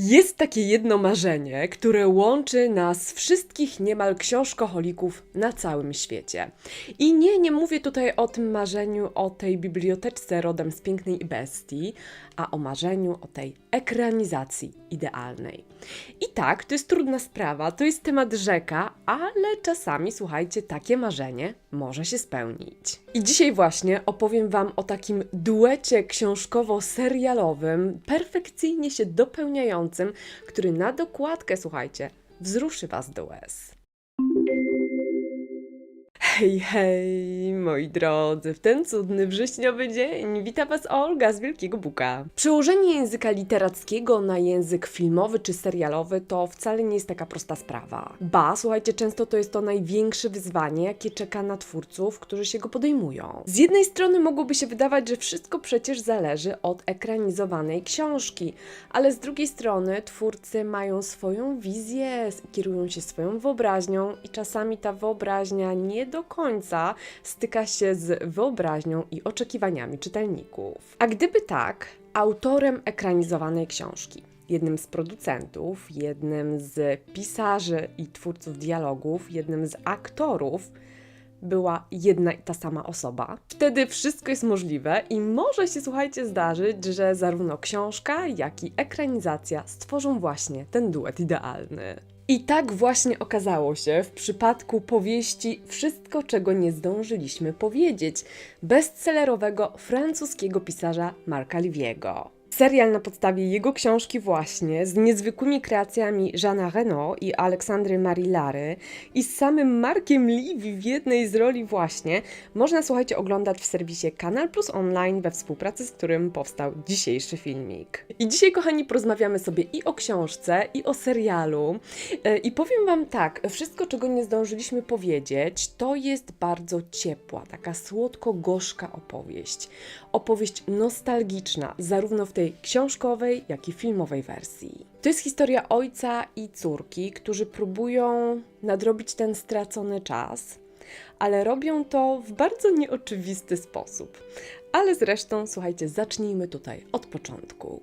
Jest takie jedno marzenie, które łączy nas wszystkich niemal książkoholików na całym świecie. I nie, nie mówię tutaj o tym marzeniu o tej biblioteczce rodem z pięknej bestii, a o marzeniu o tej ekranizacji idealnej. I tak, to jest trudna sprawa, to jest temat rzeka, ale czasami, słuchajcie, takie marzenie może się spełnić. I dzisiaj właśnie opowiem Wam o takim duecie książkowo-serialowym, perfekcyjnie się dopełniającym, który na dokładkę, słuchajcie, wzruszy Was do łez. Hej, hej, moi drodzy, w ten cudny wrześniowy dzień wita Was Olga z Wielkiego Buka. Przełożenie języka literackiego na język filmowy czy serialowy to wcale nie jest taka prosta sprawa. Ba, słuchajcie, często to jest to największe wyzwanie, jakie czeka na twórców, którzy się go podejmują. Z jednej strony mogłoby się wydawać, że wszystko przecież zależy od ekranizowanej książki, ale z drugiej strony twórcy mają swoją wizję, kierują się swoją wyobraźnią i czasami ta wyobraźnia nie do końca styka się z wyobraźnią i oczekiwaniami czytelników. A gdyby tak, autorem ekranizowanej książki, jednym z producentów, jednym z pisarzy i twórców dialogów, jednym z aktorów była jedna i ta sama osoba. Wtedy wszystko jest możliwe i może się, słuchajcie, zdarzyć, że zarówno książka, jak i ekranizacja stworzą właśnie ten duet idealny. I tak właśnie okazało się w przypadku powieści Wszystko, czego nie zdążyliśmy powiedzieć, bestsellerowego francuskiego pisarza Marca Liviego. Serial na podstawie jego książki właśnie, z niezwykłymi kreacjami Jeana Reno i Aleksandry Marie Lary i z samym Markiem Livy w jednej z roli właśnie, można słuchajcie oglądać w serwisie Kanal Plus Online we współpracy z którym powstał dzisiejszy filmik. I dzisiaj kochani porozmawiamy sobie i o książce i o serialu E, i powiem Wam tak, wszystko czego nie zdążyliśmy powiedzieć to jest bardzo ciepła, taka słodko-gorzka opowieść. Opowieść nostalgiczna, zarówno w tej książkowej, jak i filmowej wersji. To jest historia ojca i córki, którzy próbują nadrobić ten stracony czas, ale robią to w bardzo nieoczywisty sposób. Ale zresztą, słuchajcie, zacznijmy tutaj od początku.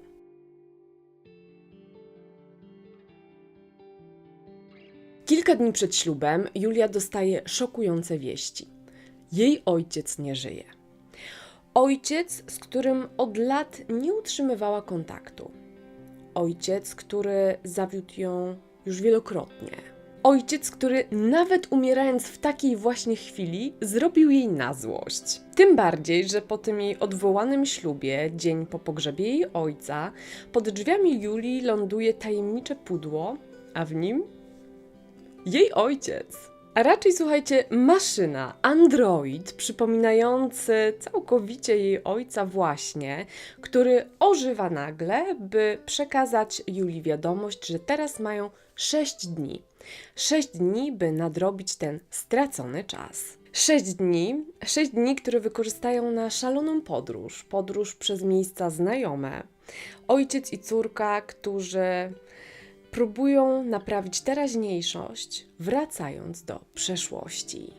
Kilka dni przed ślubem Julia dostaje szokujące wieści. Jej ojciec nie żyje. Ojciec, z którym od lat nie utrzymywała kontaktu. Ojciec, który zawiódł ją już wielokrotnie. Ojciec, który nawet umierając w takiej właśnie chwili, zrobił jej na złość. Tym bardziej, że po tym jej odwołanym ślubie, dzień po pogrzebie jej ojca, pod drzwiami Julii ląduje tajemnicze pudło, a w nim jej ojciec. A raczej słuchajcie, maszyna, android przypominający całkowicie jej ojca właśnie, który ożywa nagle, by przekazać Julii wiadomość, że teraz mają 6 dni. 6 dni, by nadrobić ten stracony czas. 6 dni, 6 dni, które wykorzystają na szaloną podróż, podróż przez miejsca znajome. Ojciec i córka, którzy próbują naprawić teraźniejszość, wracając do przeszłości.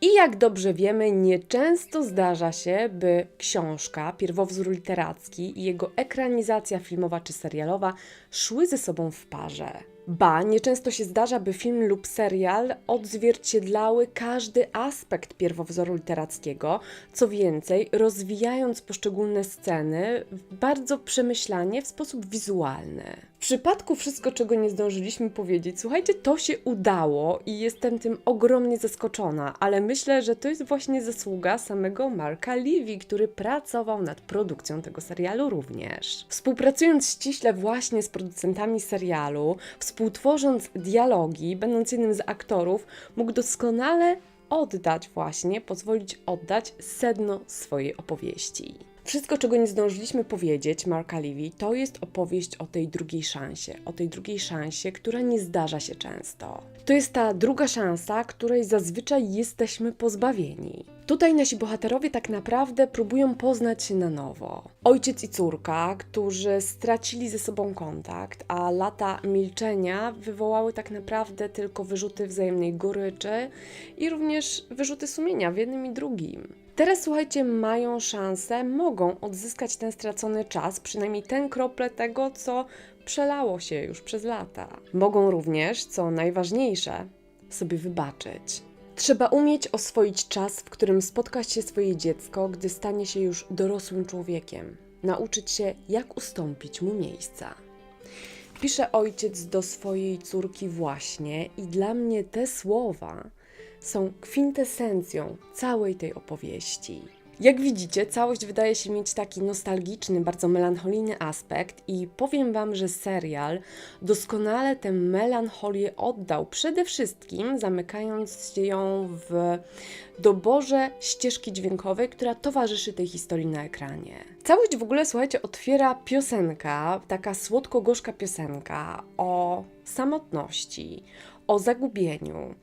I jak dobrze wiemy, nieczęsto zdarza się, by książka, pierwowzór literacki i jego ekranizacja filmowa czy serialowa szły ze sobą w parze. Ba, nieczęsto się zdarza, by film lub serial odzwierciedlały każdy aspekt pierwowzoru literackiego, co więcej, rozwijając poszczególne sceny bardzo przemyślanie w sposób wizualny. W przypadku wszystko, czego nie zdążyliśmy powiedzieć, słuchajcie, to się udało i jestem tym ogromnie zaskoczona, ale myślę, że to jest właśnie zasługa samego Marka Levy, który pracował nad produkcją tego serialu również. Współpracując ściśle właśnie z producentami serialu, współtworząc dialogi, będąc jednym z aktorów, mógł doskonale oddać właśnie, pozwolić oddać sedno swojej opowieści. Wszystko, czego nie zdążyliśmy powiedzieć Marka Levy, to jest opowieść o tej drugiej szansie, o tej drugiej szansie, która nie zdarza się często. To jest ta druga szansa, której zazwyczaj jesteśmy pozbawieni. Tutaj nasi bohaterowie tak naprawdę próbują poznać się na nowo. Ojciec i córka, którzy stracili ze sobą kontakt, a lata milczenia wywołały tak naprawdę tylko wyrzuty wzajemnej goryczy i również wyrzuty sumienia w jednym i drugim. Teraz słuchajcie, mają szansę, mogą odzyskać ten stracony czas, przynajmniej ten krople tego, co przelało się już przez lata. Mogą również, co najważniejsze, sobie wybaczyć. Trzeba umieć oswoić czas, w którym spotka się swoje dziecko, gdy stanie się już dorosłym człowiekiem. Nauczyć się, jak ustąpić mu miejsca. Pisze ojciec do swojej córki właśnie, i dla mnie te słowa są kwintesencją całej tej opowieści. Jak widzicie, całość wydaje się mieć taki nostalgiczny, bardzo melancholijny aspekt, i powiem Wam, że serial doskonale tę melancholię oddał, przede wszystkim zamykając ją w doborze ścieżki dźwiękowej, która towarzyszy tej historii na ekranie. Całość w ogóle, słuchajcie, otwiera piosenka, taka słodko-gorzka piosenka o samotności, o zagubieniu,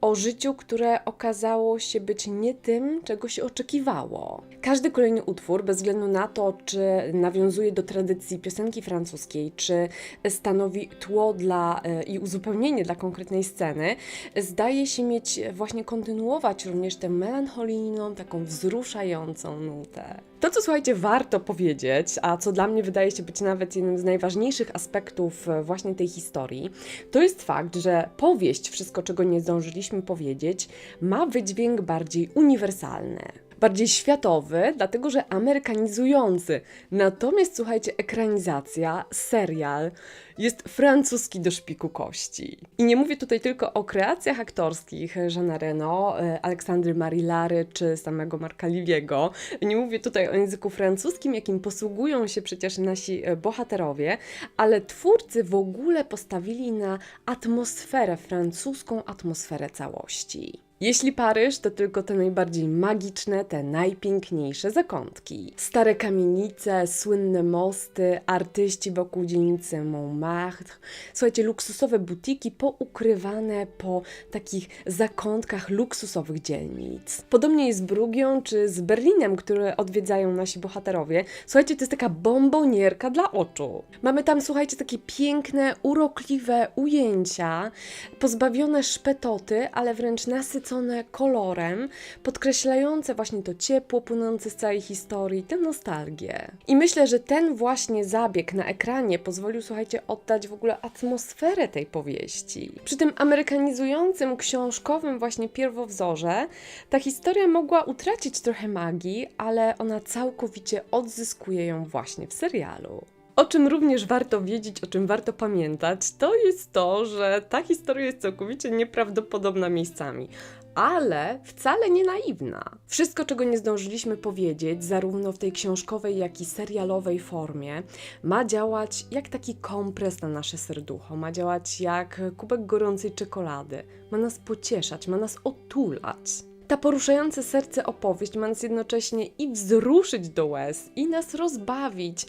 o życiu, które okazało się być nie tym, czego się oczekiwało. Każdy kolejny utwór, bez względu na to, czy nawiązuje do tradycji piosenki francuskiej, czy stanowi tło dla e, i uzupełnienie dla konkretnej sceny, zdaje się mieć właśnie kontynuować również tę melancholijną, taką wzruszającą nutę. To, co słuchajcie, warto powiedzieć, a co dla mnie wydaje się być nawet jednym z najważniejszych aspektów e, właśnie tej historii, to jest fakt, że powieść, wszystko czego nie zdążyliśmy powiedzieć, ma wydźwięk bardziej uniwersalny bardziej światowy, dlatego że amerykanizujący. Natomiast słuchajcie, ekranizacja, serial jest francuski do szpiku kości. I nie mówię tutaj tylko o kreacjach aktorskich Jeana Reno, e, Aleksandry Marie Lary czy samego Marka Liviego. Nie mówię tutaj o języku francuskim, jakim posługują się przecież nasi e, bohaterowie, ale twórcy w ogóle postawili na atmosferę, francuską atmosferę całości. Jeśli Paryż, to tylko te najbardziej magiczne, te najpiękniejsze zakątki. Stare kamienice, słynne mosty, artyści wokół dzielnicy Montmartre. Słuchajcie, luksusowe butiki poukrywane po takich zakątkach luksusowych dzielnic. Podobnie jest z Brugią czy z Berlinem, które odwiedzają nasi bohaterowie. Słuchajcie, to jest taka bombonierka dla oczu. Mamy tam, słuchajcie, takie piękne, urokliwe ujęcia, pozbawione szpetoty, ale wręcz nasycone kolorem, podkreślające właśnie to ciepło płynące z całej historii, tę nostalgię. I myślę, że ten właśnie zabieg na ekranie pozwolił, słuchajcie, oddać w ogóle atmosferę tej powieści. Przy tym amerykanizującym, książkowym właśnie pierwowzorze ta historia mogła utracić trochę magii, ale ona całkowicie odzyskuje ją właśnie w serialu. O czym również warto wiedzieć, o czym warto pamiętać, to jest to, że ta historia jest całkowicie nieprawdopodobna miejscami ale wcale nie naiwna. Wszystko, czego nie zdążyliśmy powiedzieć, zarówno w tej książkowej, jak i serialowej formie, ma działać jak taki kompres na nasze serducho, ma działać jak kubek gorącej czekolady, ma nas pocieszać, ma nas otulać. Ta poruszająca serce opowieść ma nas jednocześnie i wzruszyć do łez, i nas rozbawić.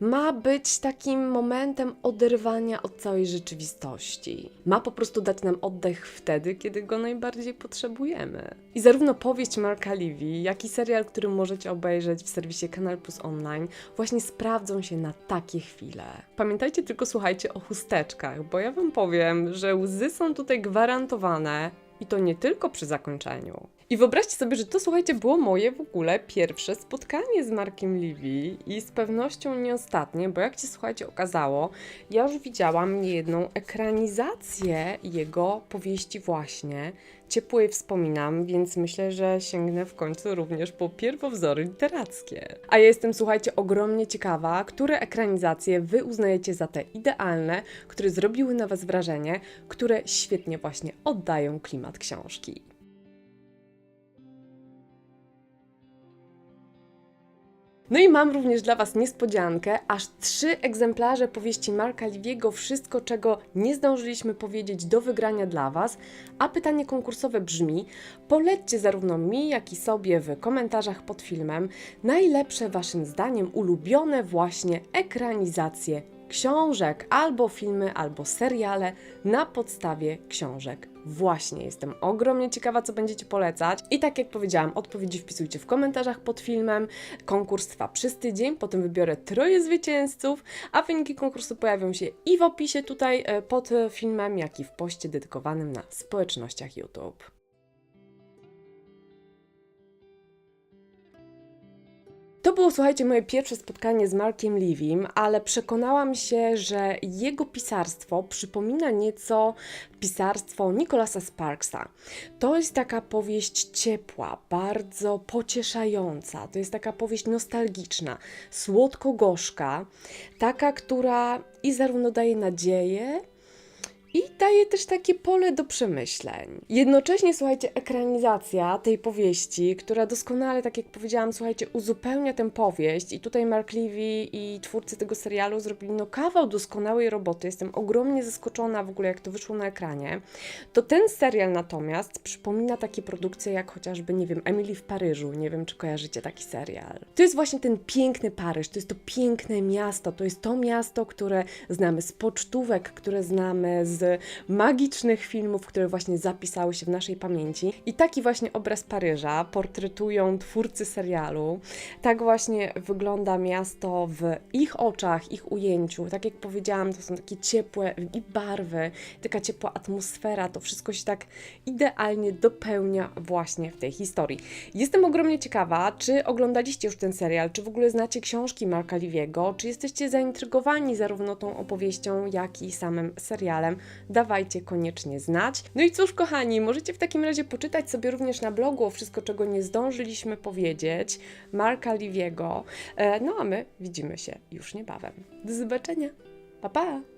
Ma być takim momentem oderwania od całej rzeczywistości. Ma po prostu dać nam oddech wtedy, kiedy go najbardziej potrzebujemy. I zarówno powieść Marka Livy, jak i serial, który możecie obejrzeć w serwisie Kanal Plus Online, właśnie sprawdzą się na takie chwile. Pamiętajcie tylko, słuchajcie o chusteczkach, bo ja Wam powiem, że łzy są tutaj gwarantowane i to nie tylko przy zakończeniu. I wyobraźcie sobie, że to słuchajcie, było moje w ogóle pierwsze spotkanie z Markiem Livy i z pewnością nie ostatnie, bo jak się słuchajcie okazało, ja już widziałam niejedną ekranizację jego powieści właśnie. Ciepło je wspominam, więc myślę, że sięgnę w końcu również po pierwowzory literackie. A ja jestem, słuchajcie, ogromnie ciekawa, które ekranizacje wy uznajecie za te idealne, które zrobiły na was wrażenie, które świetnie właśnie oddają klimat książki. No i mam również dla Was niespodziankę, aż trzy egzemplarze powieści Marka Liwiego, wszystko czego nie zdążyliśmy powiedzieć do wygrania dla Was, a pytanie konkursowe brzmi, polećcie zarówno mi, jak i sobie w komentarzach pod filmem. Najlepsze Waszym zdaniem ulubione właśnie ekranizacje książek, albo filmy, albo seriale na podstawie książek. Właśnie, jestem ogromnie ciekawa, co będziecie polecać. I tak jak powiedziałam, odpowiedzi wpisujcie w komentarzach pod filmem. Konkurs trwa przez tydzień, potem wybiorę troje zwycięzców, a wyniki konkursu pojawią się i w opisie tutaj e, pod filmem, jak i w poście dedykowanym na społecznościach YouTube. To było, słuchajcie, moje pierwsze spotkanie z Markiem Livim, ale przekonałam się, że jego pisarstwo przypomina nieco pisarstwo Nicolasa Sparksa. To jest taka powieść ciepła, bardzo pocieszająca. To jest taka powieść nostalgiczna, słodko-gorzka, taka, która i zarówno daje nadzieję, i daje też takie pole do przemyśleń. Jednocześnie, słuchajcie, ekranizacja tej powieści, która doskonale, tak jak powiedziałam, słuchajcie, uzupełnia tę powieść i tutaj Mark Levy i twórcy tego serialu zrobili no kawał doskonałej roboty. Jestem ogromnie zaskoczona w ogóle, jak to wyszło na ekranie. To ten serial natomiast przypomina takie produkcje jak chociażby, nie wiem, Emily w Paryżu. Nie wiem, czy kojarzycie taki serial. To jest właśnie ten piękny Paryż, to jest to piękne miasto, to jest to miasto, które znamy z pocztówek, które znamy z magicznych filmów, które właśnie zapisały się w naszej pamięci. I taki właśnie obraz Paryża portretują twórcy serialu. Tak właśnie wygląda miasto w ich oczach, ich ujęciu. Tak jak powiedziałam, to są takie ciepłe i barwy, taka ciepła atmosfera. To wszystko się tak idealnie dopełnia właśnie w tej historii. Jestem ogromnie ciekawa, czy oglądaliście już ten serial, czy w ogóle znacie książki Marka Liviego, czy jesteście zaintrygowani zarówno tą opowieścią, jak i samym serialem. Dawajcie koniecznie znać. No i cóż, kochani, możecie w takim razie poczytać sobie również na blogu o wszystko, czego nie zdążyliśmy powiedzieć Marka Liviego. E, No a my widzimy się już niebawem. Do zobaczenia. Pa pa!